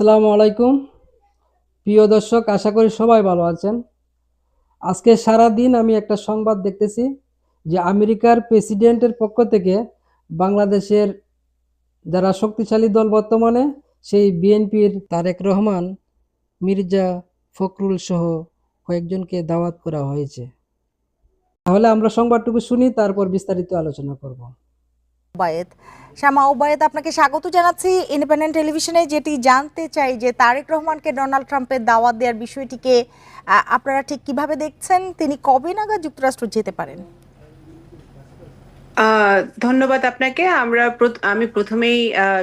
আসসালামু আলাইকুম। প্রিয় দর্শক, আশা করি সবাই ভালো আছেন। আজকে সারা দিন আমি একটা সংবাদ দেখতেছি যে আমেরিকার প্রেসিডেন্টের পক্ষ থেকে বাংলাদেশের যারা শক্তিশালী দল বর্তমানে, সেই বিএনপির তারেক রহমান, মির্জা ফখরুল সহ কয়েকজনকে দাওয়াত করা হয়েছে। তাহলে আমরা সংবাদটুকু শুনি, তারপর বিস্তারিত আলোচনা করব। ওবায়েদ। শ্যামা, ওবায়েদ, আপনাকে স্বাগত জানাচ্ছি ইন্ডিপেন্ডেন্ট টেলিভিশনে, যেটি জানতে চাই যে তারেক রহমানকে ডোনাল্ড ট্রাম্পের দাওয়াত দেওয়ার বিষয়টিকে আপনারা ঠিক কীভাবে দেখছেন? তিনি কবে নাগাদ যুক্তরাষ্ট্র যেতে পারেন? ধন্যবাদ আপনাকে। আমরা আমি প্রথমেই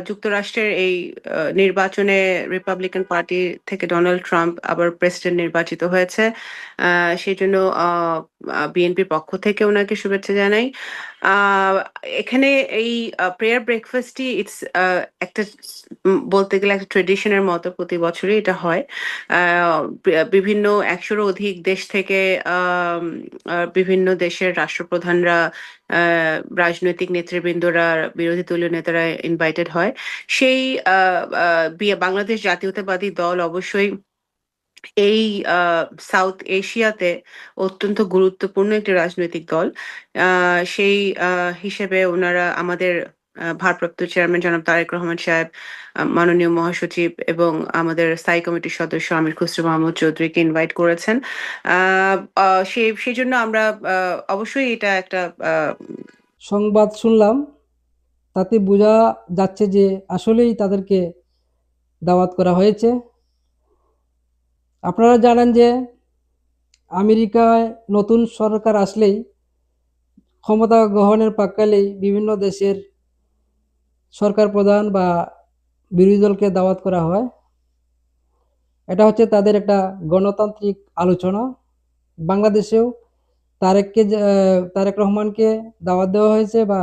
যুক্তরাষ্ট্রের এই নির্বাচনে রিপাবলিকান পার্টি থেকে ডোনাল্ড ট্রাম্প আবার প্রেসিডেন্ট নির্বাচিত হয়েছে। সেই জন্য বিএনপির পক্ষ থেকে ওনাকে শুভেচ্ছা জানাই। এখানে এই প্রেয়ার ব্রেকফাস্টই ইটস একটা বলতে গেলে একটা ট্রেডিশনের মতো প্রতি বছরই এটা হয়। বিভিন্ন একশোরও অধিক দেশ থেকে বিভিন্ন দেশের রাষ্ট্রপ্রধানরা রাজনৈতিক নেতৃবৃন্দরা, বিরোধী দলীয় নেতারা ইনভাইটেড হয়। সেই বাংলাদেশ জাতীয়তাবাদী দল অবশ্যই এই সাউথ এশিয়াতে অত্যন্ত গুরুত্বপূর্ণ একটি রাজনৈতিক দল। সেই হিসেবে ওনারা আমাদের ভারপ্রাপ্ত চেয়ারম্যান জনাব তারেক রহমান সাহেব মাননীয় মহাসচিব এবং আমাদের স্থায়ী কমিটির সদস্য আমির খুসরু মাহমুদ চৌধুরীকে ইনভাইট করেছেন। সেই সেই জন্য আমরা অবশ্যই এটা একটা সংবাদ শুনলাম, তাতে বোঝা যাচ্ছে যে আসলেই তাদেরকে দাওয়াত করা হয়েছে। আপনারা জানেন যে আমেরিকায় নতুন সরকার আসলেই ক্ষমতা গ্রহণের প্রাক্কালেই বিভিন্ন দেশের সরকার প্রধান বা বিরোধী দলকে দাওয়াত করা হয়। এটা হচ্ছে তাদের একটা গণতান্ত্রিক আলোচনা। বাংলাদেশেও তারেককে তারেক রহমানকে দাওয়াত দেওয়া হয়েছে বা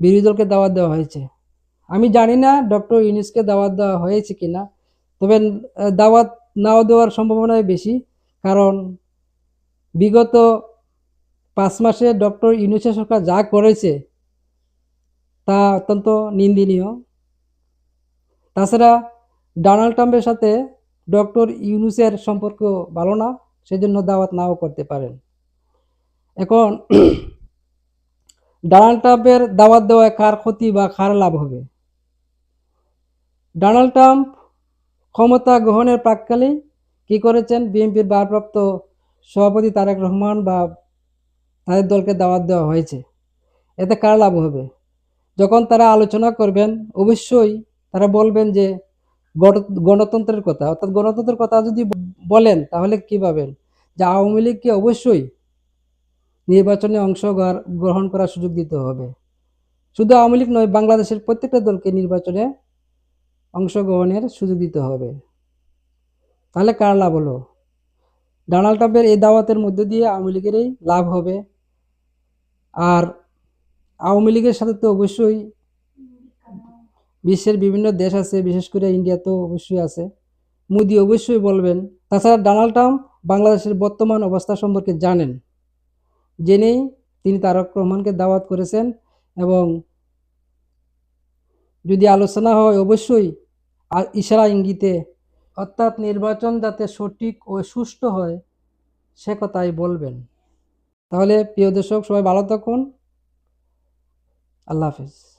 বিরোধী দলকে দাওয়াত দেওয়া হয়েছে। আমি জানি না ডক্টর ইউনিসকে দাওয়াত দেওয়া হয়েছে কিনা তবে দাওয়াত নাও দেওয়ার সম্ভাবনাই বেশি। কারণ বিগত পাঁচ মাসে ডক্টর ইউনিসের সরকার যা করেছে তা অত্যন্ত নিন্দনীয়। তাছাড়া ডোনাল্ড ট্রাম্পের সাথে ডক্টর ইউনুসের সম্পর্ক ভালো না, সেজন্য দাওয়াত নাও করতে পারেন। এখন ডোনাল্ড ট্রাম্পের দাওয়াত দেওয়ায় কার ক্ষতি বা কার লাভ হবে? ডোনাল্ড ট্রাম্প ক্ষমতা গ্রহণের প্রাককালেই কি করেছেন? বিএনপির ভারপ্রাপ্ত সভাপতি তারেক রহমান বা তাদের দলকে দাওয়াত দেওয়া হয়েছে। এতে কার লাভ হবে? যখন তারা আলোচনা করবেন, অবশ্যই তারা বলবেন যে গণ- গণতন্ত্রের কথা। অর্থাৎ গণতন্ত্রের কথা যদি বলেন, তাহলে কি পাবেন? যে আওয়ামী লীগকে অবশ্যই নির্বাচনে অংশ গ্রহণ করার সুযোগ দিতে হবে। শুধু আওয়ামী লীগ নয়, বাংলাদেশের প্রত্যেকটা দলকে নির্বাচনে অংশগ্রহণের সুযোগ দিতে হবে। তাহলে কার লাভ হলো? ডোনাল্ড ট্রাম্পের এই দাওয়াতের মধ্য দিয়ে আওয়ামী লীগেরই লাভ হবে। আর আওয়ামী লীগের সাথে তো অবশ্যই বিশ্বের বিভিন্ন দেশ আছে, বিশেষ করে ইন্ডিয়া তো অবশ্যই আছে। মোদি অবশ্যই বলবেন। তাছাড়া ডোনাল্ড ট্রাম্প বাংলাদেশের বর্তমান অবস্থা সম্পর্কে জানেন। জেনেই তিনি তারক রহমানকে দাওয়াত করেছেন এবং যদি আলোচনা হয় অবশ্যই ইশারা ইঙ্গিতে, অর্থাৎ নির্বাচন যাতে সঠিক ও সুষ্ঠু হয় সে কথাই বলবেন। তাহলে প্রিয় দর্শক, সবাই ভালো থাকুন। Allah Hafiz.